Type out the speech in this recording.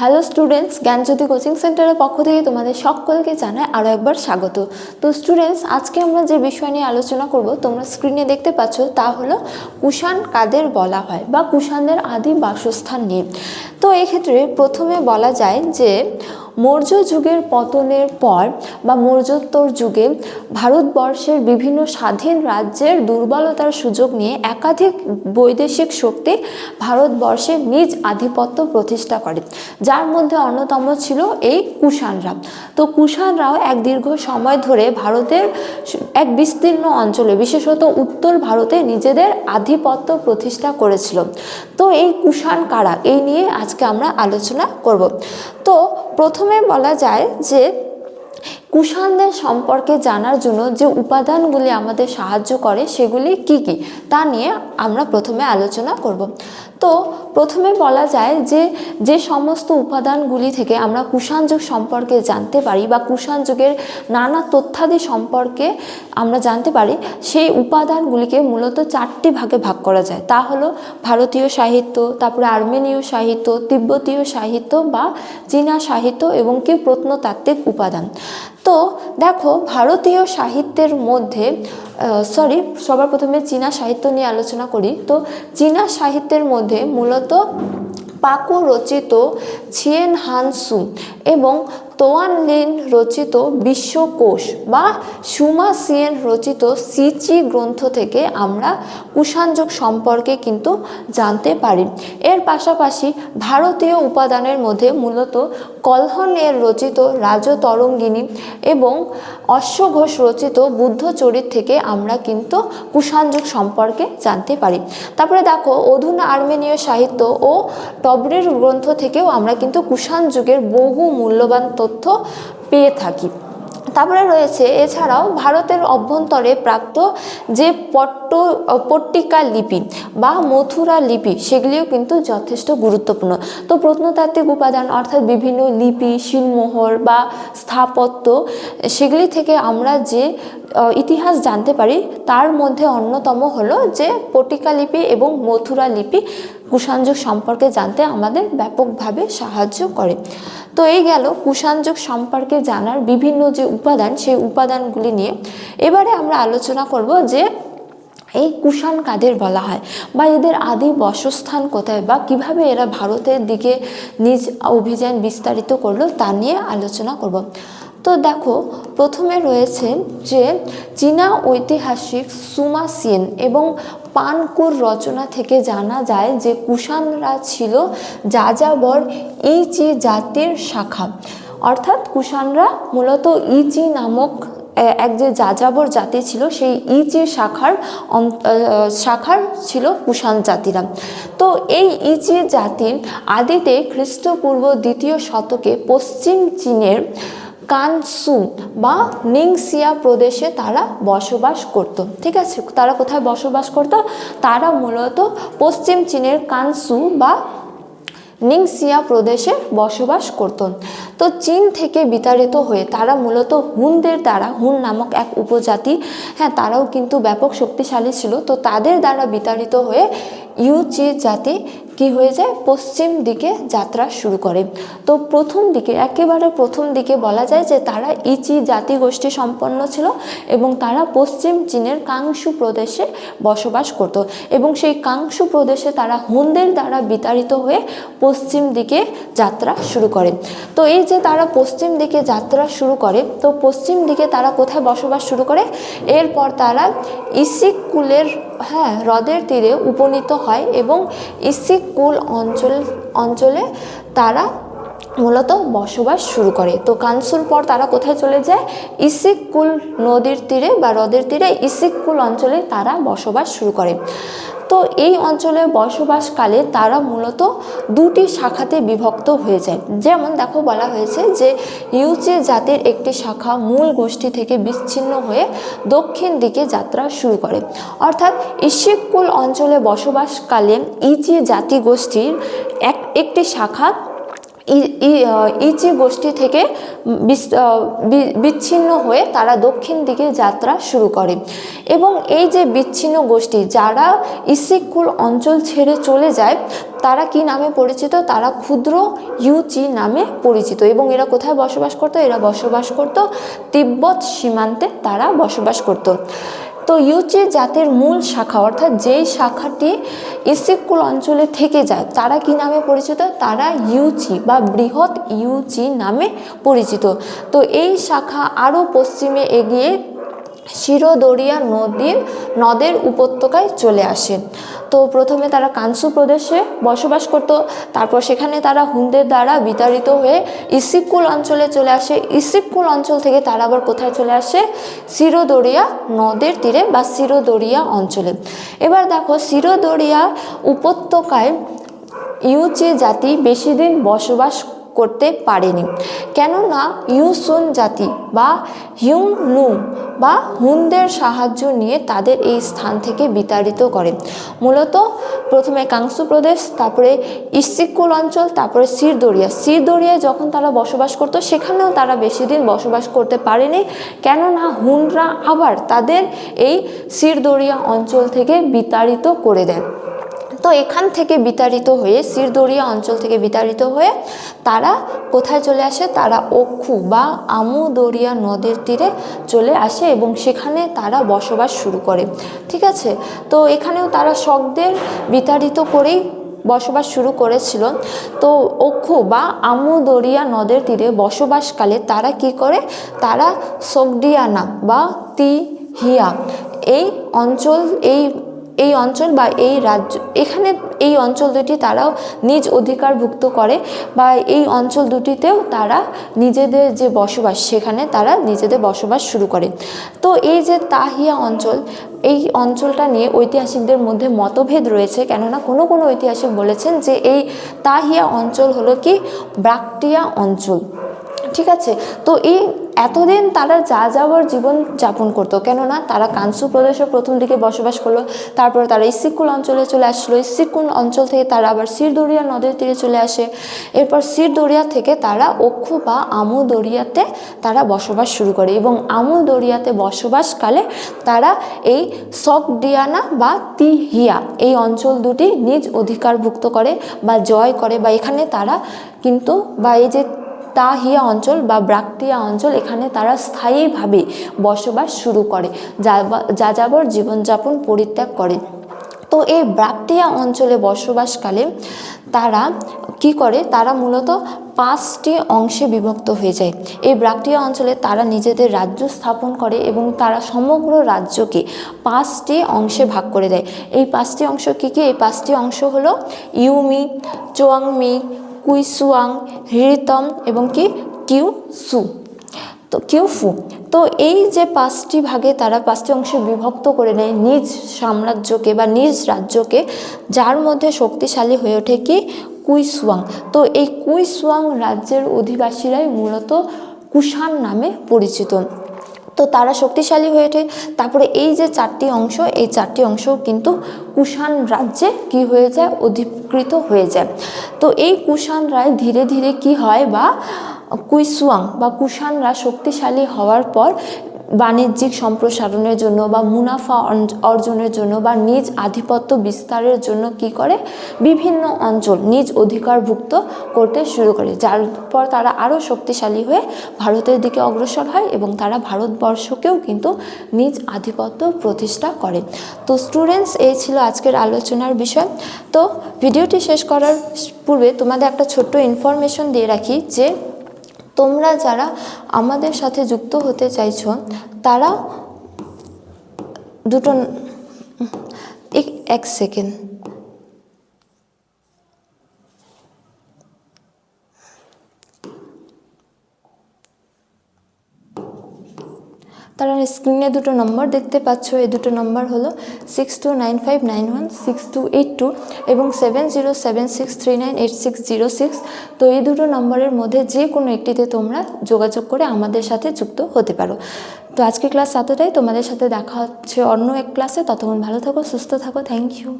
Hello students জ্ঞানজ্যোতি coaching সেন্টারের পক্ষ থেকে তোমাদের সকলকে জানায় আরও একবার স্বাগত। তো স্টুডেন্টস আজকে আমরা যে বিষয় নিয়ে আলোচনা করব, তোমরা স্ক্রিনে দেখতে পাচ্ছ, তা হলো কুষাণ কাদের বলা হয় বা কুষাণদের আদি বাসস্থান নিয়ে। তো এক্ষেত্রে প্রথমে বলা যায় যে মৌর্য যুগের পতনের পর বা মৌর্যোত্তর যুগে ভারতবর্ষের বিভিন্ন স্বাধীন রাজ্যের দুর্বলতার সুযোগ নিয়ে একাধিক বৈদেশিক শক্তি ভারতবর্ষে নিজ আধিপত্য প্রতিষ্ঠা করে, যার মধ্যে অন্যতম ছিল এই কুষাণরা। তো কুষাণরাও এক দীর্ঘ সময় ধরে ভারতের এক বিস্তীর্ণ অঞ্চলে, বিশেষত উত্তর ভারতে নিজেদের আধিপত্য প্রতিষ্ঠা করেছিল। তো এই কুষাণ কারা? এই নিয়ে আজকে আমরা আলোচনা করব। তো প্রথমে বলা যায় যে কুষাণদের সম্পর্কে জানার জন্য যে উপাদানগুলি আমাদের সাহায্য করে, সেগুলি কি কি? তা নিয়ে আমরা প্রথমে আলোচনা করব। তো প্রথমে বলা যায় যে যে সমস্ত উপাদানগুলি থেকে আমরা কুষাণ যুগ সম্পর্কে জানতে পারি বা কুষাণ যুগের নানা তথ্যাদি সম্পর্কে আমরা জানতে পারি, সেই উপাদানগুলিকে মূলত চারটি ভাগে ভাগ করা যায়। তা হলো ভারতীয় সাহিত্য, তারপরে আর্মেনীয় সাহিত্য, তিব্বতীয় সাহিত্য বা চীনা সাহিত্য এবং কি প্রত্নতাত্ত্বিক উপাদান। তো দেখো ভারতীয় সাহিত্যের মধ্যে সরি সবার প্রথমে চীনা সাহিত্য নিয়ে আলোচনা করি। তো চীনা সাহিত্যের মধ্যে মূলত পাকু রচিত ছিয়েন হানসু এবং তোয়ান লিন রচিত বিশ্বকোষ বা সুমা সিয়েন রচিত সিচি গ্রন্থ থেকে আমরা কুষাণযুগ সম্পর্কে কিন্তু জানতে পারি। এর পাশাপাশি ভারতীয় উপাদানের মধ্যে মূলত কলহন এর রচিত রাজতরঙ্গিনী এবং অশ্বঘোষ রচিত বুদ্ধচরিত থেকে আমরা কিন্তু কুষাণযুগ সম্পর্কে জানতে পারি। তারপরে দেখো, অধুনা আর্মেনীয় সাহিত্য ও টবরের গ্রন্থ থেকেও আমরা কিন্তু কুষাণ যুগের বহু মূল্যবান তথ্য পেয়ে থাকি। তারপরে রয়েছে, এছাড়াও ভারতের অভ্যন্তরে প্রাপ্ত যে পট্ট, পট্টিকা লিপি বা মথুরা লিপি, সেগুলিও কিন্তু যথেষ্ট গুরুত্বপূর্ণ। তো প্রত্নতাত্ত্বিক উপাদান অর্থাৎ বিভিন্ন লিপি, শিলমোহর বা স্থাপত্য, সেগুলি থেকে আমরা যে ইতিহাস জানতে পারি, তার মধ্যে অন্যতম হলো যে পট্টিকা লিপি এবং মথুরা লিপি কুষাণযুগ সম্পর্কে জানতে আমাদের ব্যাপকভাবে সাহায্য করে। তো এই গেল কুষাণযুগ সম্পর্কে জানার বিভিন্ন যে উপাদান, সেই উপাদানগুলি নিয়ে। এবারে আমরা আলোচনা করব যে এই কুষাণ কাদের বলা হয় বা এদের আদি বসস্থান কোথায় বা কীভাবে এরা ভারতের দিকে নিজ অভিযান বিস্তারিত করল তা নিয়ে আলোচনা করব। তো দেখো, প্রথমে রয়েছে যে চীনা ঐতিহাসিক সুমা সিয়েন এবং পানকুর রচনা থেকে জানা যায় যে কুষাণরা ছিল যাযাবর ইচি জাতির শাখা। অর্থাৎ কুষাণরা মূলত ইচি নামক এক যে যাযাবর জাতি ছিল, সেই ইচি শাখার শাখার ছিল কুষাণ জাতিরা। তো এই ইচি জাতির আদিতে খ্রিস্টপূর্ব দ্বিতীয় শতকে পশ্চিম চীনের কানসু বা নিংসিয়া প্রদেশে তারা বসবাস করত। ঠিক আছে? তারা কোথায় বসবাস করত? তারা মূলত পশ্চিম চীনের কানসু বা নিংসিয়া প্রদেশে বসবাস করত। তো চীন থেকে বিতাড়িত হয়ে তারা মূলত হুনদের দ্বারা, হুন নামক এক উপজাতি হ্যাঁ তারাও কিন্তু ব্যাপক শক্তিশালী ছিল। তো তাদের দ্বারা বিতাড়িত হয়ে ইউচি জাতি কি হয়ে যায়? পশ্চিম দিকে যাত্রা শুরু করে। তো প্রথম দিকে, একেবারে প্রথম দিকে বলা যায় যে তারা ইচি জাতিগোষ্ঠী সম্পন্ন ছিল এবং তারা পশ্চিম চীনের কাংসু প্রদেশে বসবাস করত এবং সেই কাংসু প্রদেশে তারা হুনদের দ্বারা বিতাড়িত হয়ে পশ্চিম দিকে যাত্রা শুরু করে। তো এই যে তারা পশ্চিম দিকে যাত্রা শুরু করে, তো পশ্চিম দিকে তারা কোথায় বসবাস শুরু করে? এরপর তারা ইসিক কুলের হ্যাঁ হ্রদের তীরে উপনীত হয় এবং ইসিক কুল অঞ্চল অঞ্চলে তারা মূলত বসবাস শুরু করে। তো কানসুর পর তারা কোথায় চলে যায়? ইসিককুল নদীর তীরে বা হ্রদের তীরে ইসিককুল অঞ্চলে তারা বসবাস শুরু করে। তো এই অঞ্চলে বসবাসকালে তারা মূলত দুটি শাখাতে বিভক্ত হয়ে যায়। যেমন দেখো বলা হয়েছে যে ইউচে জাতির একটি শাখা মূল গোষ্ঠী থেকে বিচ্ছিন্ন হয়ে দক্ষিণ দিকে যাত্রা শুরু করে। অর্থাৎ ইশিকুল অঞ্চলে বসবাসকালে ইচি জাতি গোষ্ঠীর এক, একটি শাখা ইচি গোষ্ঠী থেকে বিচ্ছিন্ন হয়ে তারা দক্ষিণ দিকে যাত্রা শুরু করে। এবং এই যে বিচ্ছিন্ন গোষ্ঠী, যারা ইসিকুল অঞ্চল ছেড়ে চলে যায়, তারা কি নামে পরিচিত? তারা ক্ষুদ্র ইউচি নামে পরিচিত। এবং এরা কোথায় বসবাস করতো? এরা বসবাস করত তিব্বত সীমান্তে তারা বসবাস করত। তো ইউচি জাতের মূল শাখা, অর্থাৎ যেই শাখাটি ইসিকুল অঞ্চলে থেকে যায়, তারা কি নামে পরিচিত? তারা ইউচি বা বৃহৎ ইউচি নামে পরিচিত। তো এই শাখা আরও পশ্চিমে এগিয়ে শিরোদরিয়া নদীর, নদের উপত্যকায় চলে আসে। তো প্রথমে তারা কানসু প্রদেশে বসবাস করত, তারপর সেখানে তারা হুনদের দ্বারা বিতাড়িত হয়ে ইসিকুল অঞ্চলে চলে আসে। ইসিকুল অঞ্চল থেকে তারা আবার কোথায় চলে আসে? শিরোদরিয়া নদের তীরে বা শিরোদরিয়া অঞ্চলে। এবার দেখো, শিরোদরিয়া উপত্যকায় ইউচি জাতি বেশি দিন বসবাস করতে পারেনি। কেননা ইউসুন জাতি বা হিউংলুং বা হুনদের সাহায্য নিয়ে তাদের এই স্থান থেকে বিতাড়িত করে। মূলত প্রথমে কাংসু প্রদেশ, তারপরে ইসিকুল অঞ্চল, তারপরে সিরদরিয়া। সিরদরিয়ায় যখন তারা বসবাস করতো, সেখানেও তারা বেশি দিন বসবাস করতে পারেনি। কেননা হুনরা আবার তাদের এই সিরদরিয়া অঞ্চল থেকে বিতাড়িত করে দেয়। তো এখান থেকে বিতাড়িত হয়ে সিরদরিয়া অঞ্চল থেকে বিতাড়িত হয়ে তারা কোথায় চলে আসে? তারা অক্ষু বা আমুদরিয়া নদীর তীরে চলে আসে এবং সেখানে তারা বসবাস শুরু করে। ঠিক আছে? তো এখানেও তারা শকদের বিতাড়িত করেই বসবাস শুরু করেছিল। তো অক্ষু বা আমুদরিয়া নদের তীরে বসবাসকালে তারা কি করে? তারা সোগডিয়ানা বা তিহিয়া এই অঞ্চল, এই এই অঞ্চল বা এই রাজ্য, এখানে এই অঞ্চল দুটি তারাও নিজ অধিকারভুক্ত করে বা এই অঞ্চল দুটিতেও তারা নিজেদের যে বসবাস, সেখানে তারা নিজেদের বসবাস শুরু করে। তো এই যে তাহিয়া অঞ্চল, এই অঞ্চলটা নিয়ে ঐতিহাসিকদের মধ্যে মতভেদ রয়েছে, কেননা কোনো কোনো ঐতিহাসিক বলেছেন যে এই তাহিয়া অঞ্চল হলো কি, ব্রাকটিয়া অঞ্চল। ঠিক আছে? তো এই এতদিন তারা যা যাওয়ার জীবন যাপন করতো, কেননা তারা কানসু প্রদেশে প্রথম দিকে বসবাস করল, তারপরে তারা ইসিকুল অঞ্চলে চলে আসলো, ইসিকুল অঞ্চল থেকে তারা আবার সিরদরিয়া নদীর তীরে চলে আসে, এরপর সিরদরিয়া থেকে তারা অক্ষু বা আমু দরিয়াতে তারা বসবাস শুরু করে এবং আমু দরিয়াতে বসবাসকালে তারা এই সকডিয়ানা বা তিহিয়া এই অঞ্চল দুটি নিজ অধিকারভুক্ত করে বা জয় করে বা এখানে তারা কিন্তু বা এই যে তাহিয়া অঞ্চল বা ব্রাকটিয়া অঞ্চল এখানে তারা স্থায়ীভাবে বসবাস শুরু করে যা- যাযাবর জীবনযাপন পরিত্যাগ করে। তো এই ব্রাকটিয়া অঞ্চলে বসবাসকালে তারা কি করে? তারা মূলত পাঁচটি অংশে বিভক্ত হয়ে যায়। এই ব্রাকটিয়া অঞ্চলে তারা নিজেদের রাজ্য স্থাপন করে এবং তারা সমগ্র রাজ্যকে পাঁচটি অংশে ভাগ করে দেয়। এই পাঁচটি অংশ কী কী? এই পাঁচটি অংশ হলো ইউমি, চোয়াংমি কুইসুয়াং হৃতম এবং কি? কিউ সু তো কিউফু। তো এই যে পাঁচটি ভাগে তারা পাঁচটি অংশে বিভক্ত করে নেয় নিজ সাম্রাজ্যকে বা নিজ রাজ্যকে, যার মধ্যে শক্তিশালী হয়ে ওঠে কি? কুইসুয়াং। তো এই কুইসুয়াং রাজ্যের অধিবাসীরাই মূলত কুষাণ নামে পরিচিত। তো তারা শক্তিশালী হয়ে ওঠে। তারপরে এই যে চারটি অংশ, এই চারটি অংশ কিন্তু কুষাণ রাজ্যে কি হয়ে যায়? অধিকৃত হয়ে যায়। তো এই কুষাণ রায় ধীরে ধীরে কি হয় বা কুইসুয়াং বা কুষাণরা শক্তিশালী হওয়ার পর বাণিজ্যিক সম্প্রসারণের জন্য বা মুনাফা অর্জনের জন্য বা নিজ আধিপত্য বিস্তারের জন্য কি করে? বিভিন্ন অঞ্চল নিজ অধিকারভুক্ত করতে শুরু করে, যার পর তারা আরও শক্তিশালী হয়ে ভারতের দিকে অগ্রসর হয় এবং তারা ভারতবর্ষকেও কিন্তু নিজ আধিপত্য প্রতিষ্ঠা করে। তো স্টুডেন্টস এই ছিল আজকের আলোচনার বিষয়। তো ভিডিওটি শেষ করার পূর্বে তোমাদের একটা ছোট্ট ইনফরমেশন দিয়ে রাখি যে তোমরা যারা আমাদের সাথে যুক্ত হতে চাইছ তারা দুটো এক সেকেন্ড। তারা স্ক্রিনে দুটো নম্বর দেখতে পাচ্ছ, এই দুটো নম্বর হলো six two nine five nine one six two eight two এবং seven zero seven six three nine eight six zero six তো এই দুটো নম্বরের মধ্যে যে কোনো একটিতে তোমরা যোগাযোগ করে আমাদের সাথে যুক্ত হতে পারো। তো আজকে ক্লাস এতটাই, তোমাদের সাথে দেখা হচ্ছে অন্য এক ক্লাসে। ততক্ষণ ভালো থাকো, সুস্থ থাকো। Thank you